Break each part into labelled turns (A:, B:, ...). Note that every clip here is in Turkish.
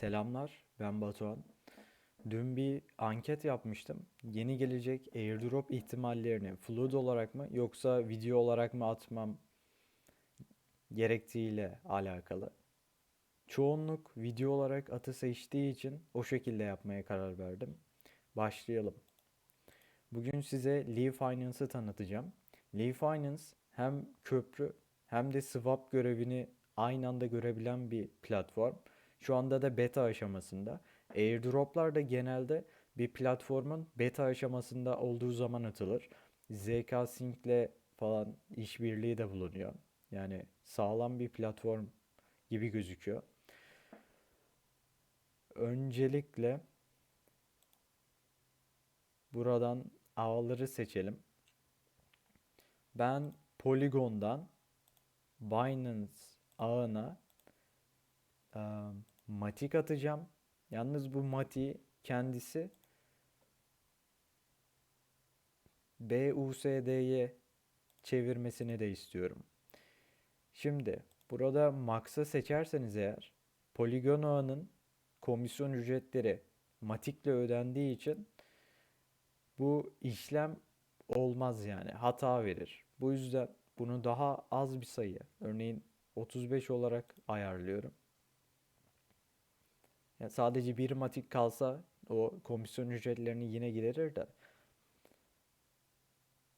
A: Selamlar, ben Batuhan. Dün bir anket yapmıştım. Yeni gelecek airdrop ihtimallerini flood olarak mı yoksa video olarak mı atmam gerektiğiyle alakalı. Çoğunluk video olarak atı seçtiği için o şekilde yapmaya karar verdim. Başlayalım. Bugün size Lee Finance'ı tanıtacağım. Lee Finance hem köprü hem de swap görevini aynı anda görebilen bir platform. Şu anda da beta aşamasında. Airdroplar da genelde bir platformun beta aşamasında olduğu zaman atılır. ZK Sync'le falan işbirliği de bulunuyor. Yani sağlam bir platform gibi gözüküyor. Öncelikle buradan ağları seçelim. Ben Polygon'dan Binance ağına e, matik atacağım. Yalnız bu mati kendisi BUSD'ye çevirmesini de istiyorum. Şimdi burada Max'a seçerseniz eğer Polygon ağının komisyon ücretleri matikle ödendiği için bu işlem olmaz yani hata verir. Bu yüzden bunu daha az bir sayı örneğin 35 olarak ayarlıyorum. Yani sadece bir matik kalsa o komisyon ücretlerini yine giderir de.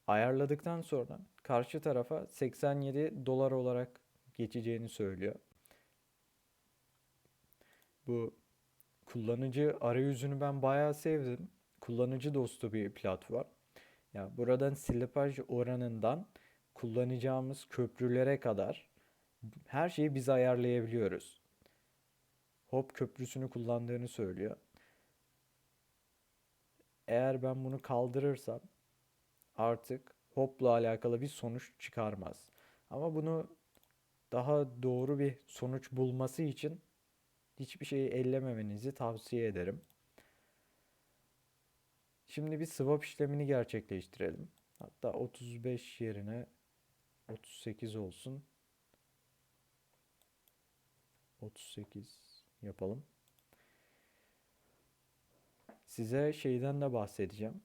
A: Ayarladıktan sonra karşı tarafa 87 dolar olarak geçeceğini söylüyor. Bu kullanıcı arayüzünü ben bayağı sevdim. Kullanıcı dostu bir platform. Ya buradan silipaj oranından kullanacağımız köprülere kadar her şeyi biz ayarlayabiliyoruz. Hop köprüsünü kullandığını söylüyor. Eğer ben bunu kaldırırsam artık hopla alakalı bir sonuç çıkarmaz. Ama bunu daha doğru bir sonuç bulması için hiçbir şeyi ellememenizi tavsiye ederim. Şimdi bir swap işlemini gerçekleştirelim. Hatta 35 yerine 38 olsun. 38 yapalım. Size şeyden de bahsedeceğim.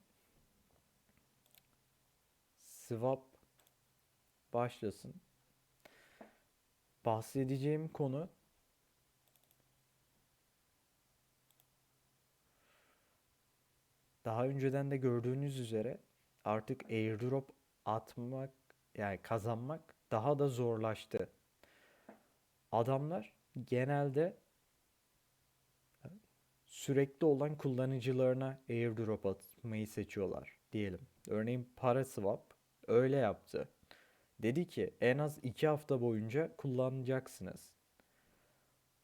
A: Swap başlasın. Bahsedeceğim konu daha önceden de gördüğünüz üzere artık airdrop atmak yani kazanmak daha da zorlaştı. Adamlar genelde sürekli olan kullanıcılarına airdrop atmayı seçiyorlar diyelim. Örneğin Paraswap öyle yaptı. Dedi ki en az 2 hafta boyunca kullanacaksınız.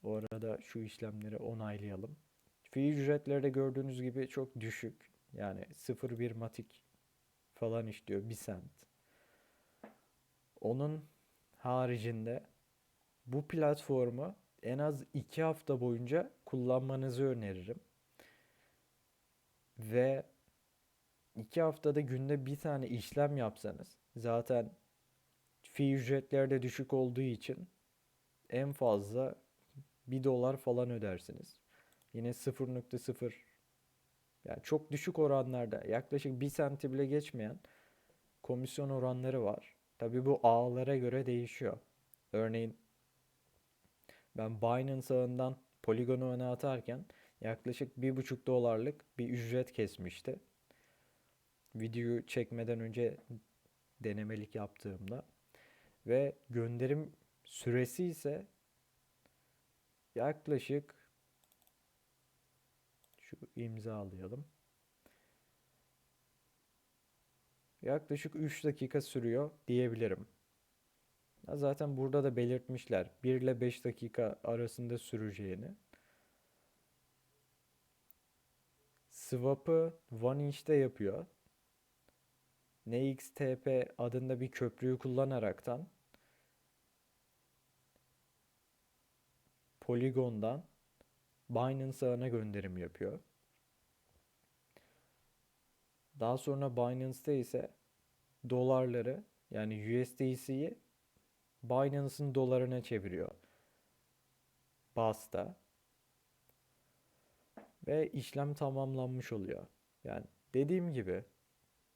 A: Bu arada şu işlemleri onaylayalım. Fee ücretleri gördüğünüz gibi çok düşük. Yani 0.1 matik falan işliyor 1 cent. Onun haricinde bu platformu en az 2 hafta boyunca kullanmanızı öneririm. Ve 2 haftada günde bir tane işlem yapsanız zaten fee ücretleri de düşük olduğu için en fazla 1 dolar falan ödersiniz. Yine 0.0 yani çok düşük oranlarda yaklaşık 1 senti bile geçmeyen komisyon oranları var. Tabi bu ağlara göre değişiyor. Örneğin ben Binance ağından Polygon'u öne atarken yaklaşık 1,5 dolarlık bir ücret kesmişti. Videoyu çekmeden önce denemelik yaptığımda ve gönderim süresi ise yaklaşık şu imzalayalım. Yaklaşık 3 dakika sürüyor diyebilirim. Zaten burada da belirtmişler 1 ile 5 dakika arasında süreceğini. Swap'ı One Inch'te yapıyor. NXTP adında bir köprüyü kullanaraktan Polygon'dan Binance ağına gönderim yapıyor. Daha sonra Binance'te ise dolarları yani USDC'yi Binance'ın dolarına çeviriyor. Bas'ta. ve işlem tamamlanmış oluyor. Yani dediğim gibi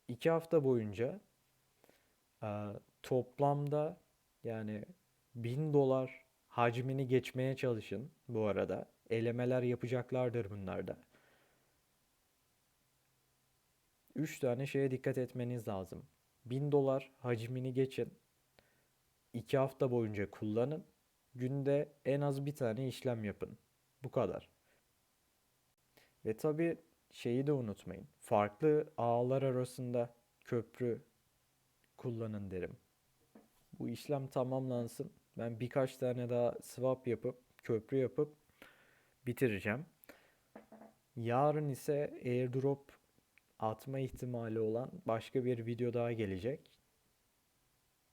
A: iki hafta boyunca e, toplamda yani 1000 dolar hacmini geçmeye çalışın bu arada. Elemeler yapacaklardır bunlarda. 3 tane şeye dikkat etmeniz lazım. 1000 dolar hacmini geçin. 2 hafta boyunca kullanın. Günde en az bir tane işlem yapın. Bu kadar. Ve tabii şeyi de unutmayın. Farklı ağlar arasında köprü kullanın derim. Bu işlem tamamlansın. Ben birkaç tane daha swap yapıp köprü yapıp bitireceğim. Yarın ise airdrop atma ihtimali olan başka bir video daha gelecek.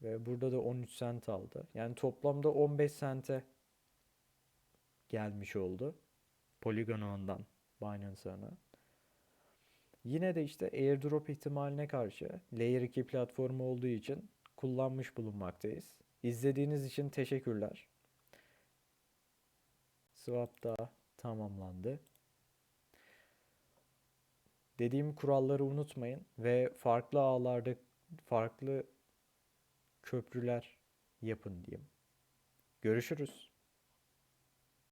A: Ve burada da 13 cent aldı. Yani toplamda 15 sente gelmiş oldu. Polygon ağından Binance ağına. Yine de işte airdrop ihtimaline karşı Layer 2 platformu olduğu için kullanmış bulunmaktayız. İzlediğiniz için teşekkürler. Swap da tamamlandı. Dediğim kuralları unutmayın ve farklı ağlarda farklı köprüler yapın diyeyim. Görüşürüz.